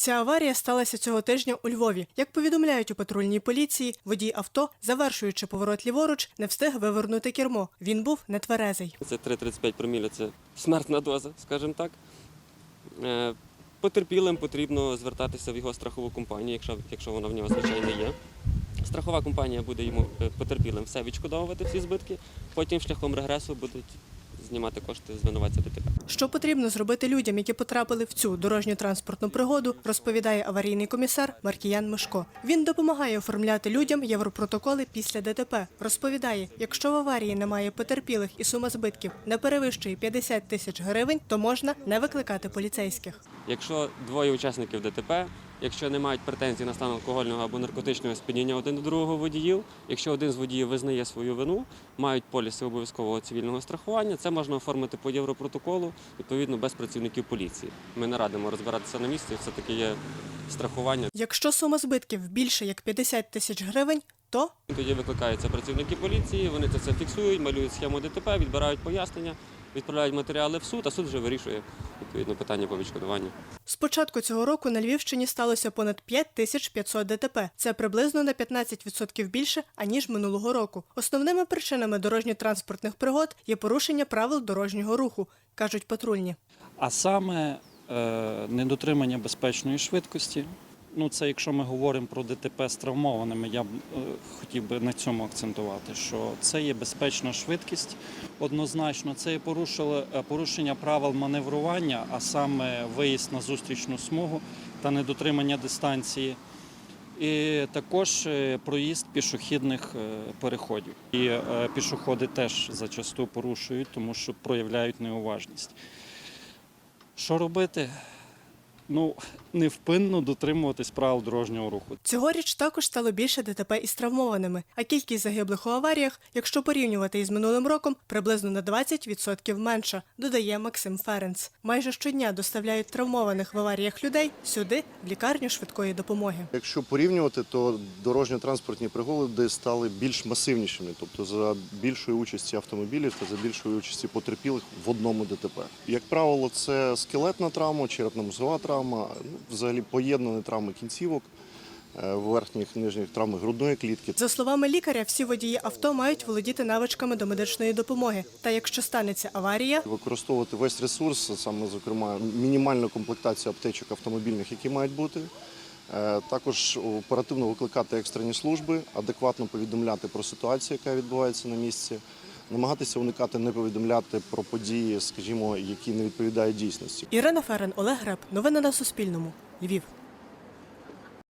Ця аварія сталася цього тижня у Львові. Як повідомляють у патрульній поліції, водій авто, завершуючи поворот ліворуч, не встиг вивернути кермо. Він був нетверезий. Це 3,35 проміля, це смертна доза, скажімо так. Е, Потерпілим потрібно звертатися в його страхову компанію, якщо, якщо вона в нього, звичайно, є. Страхова компанія буде йому е, потерпілим все відшкодовувати, всі збитки. Потім шляхом регресу будуть знімати кошти з винуватця ДТП. Що потрібно зробити людям, які потрапили в цю дорожню транспортну пригоду, розповідає аварійний комісар Маркіян Мишко. Він допомагає оформляти людям європротоколи після ДТП. Розповідає, якщо в аварії немає потерпілих і сума збитків не перевищує 50 тисяч гривень, то можна не викликати поліцейських. Якщо двоє учасників ДТП, якщо не мають претензій на стан алкогольного або наркотичного сп'яніння один до другого водіїв, якщо один з водіїв визнає свою вину, мають поліси обов'язкового цивільного страхування, це можна оформити по європротоколу, відповідно без працівників поліції. Ми не радимо розбиратися на місці, це таки є страхування. Якщо сума збитків більше як 50 тисяч гривень, то Тоді викликаються працівники поліції, вони це все фіксують, малюють схему ДТП, відбирають пояснення, відправляють матеріали в суд, а суд вже вирішує відповідно питання по відшкодуванню. З початку цього року на Львівщині сталося понад 5500 ДТП. Це приблизно на 15% більше аніж минулого року. Основними причинами дорожньо-транспортних пригод є порушення правил дорожнього руху, кажуть патрульні. А саме е, недотримання безпечної швидкості. Ну, це якщо ми говоримо про ДТП з травмованими, я б е, хотів би на цьому акцентувати, що це є безпечна швидкість. Однозначно, це є е, порушення правил маневрування, а саме виїзд на зустрічну смугу та недотримання дистанції. І також е, проїзд пішохідних переходів. І пішоходи теж зачасту порушують, тому що проявляють неуважність. Що робити? Ну, невпинно дотримуватись правил дорожнього руху. Цьогоріч також стало більше ДТП із травмованими, а кількість загиблих у аваріях, якщо порівнювати із минулим роком, приблизно на 20% менша, додає Максим Ференц. Майже щодня доставляють травмованих в аваріях людей сюди, в лікарню швидкої допомоги. Якщо порівнювати, то дорожньо-транспортні пригоди стали більш масивнішими, тобто за більшої участі автомобілів та за більшої участі потерпілих в одному ДТП. Як правило, це скелетна травма, черепно-мозгова травма, ну, взагалі поєднані травми кінцівок, е, верхніх нижніх травми грудної клітки. За словами лікаря, всі водії авто мають володіти навичками до медичної допомоги. Та якщо станеться аварія, Використовувати весь ресурс, саме зокрема мінімальну комплектацію аптечок автомобільних, які мають бути. Е, Також оперативно викликати екстрені служби, адекватно повідомляти про ситуацію, яка відбувається на місці, намагатися уникати не повідомляти про події, скажімо, які не відповідають дійсності. Ірина Ферен, Олег Греб. Новини на Суспільному. Львів.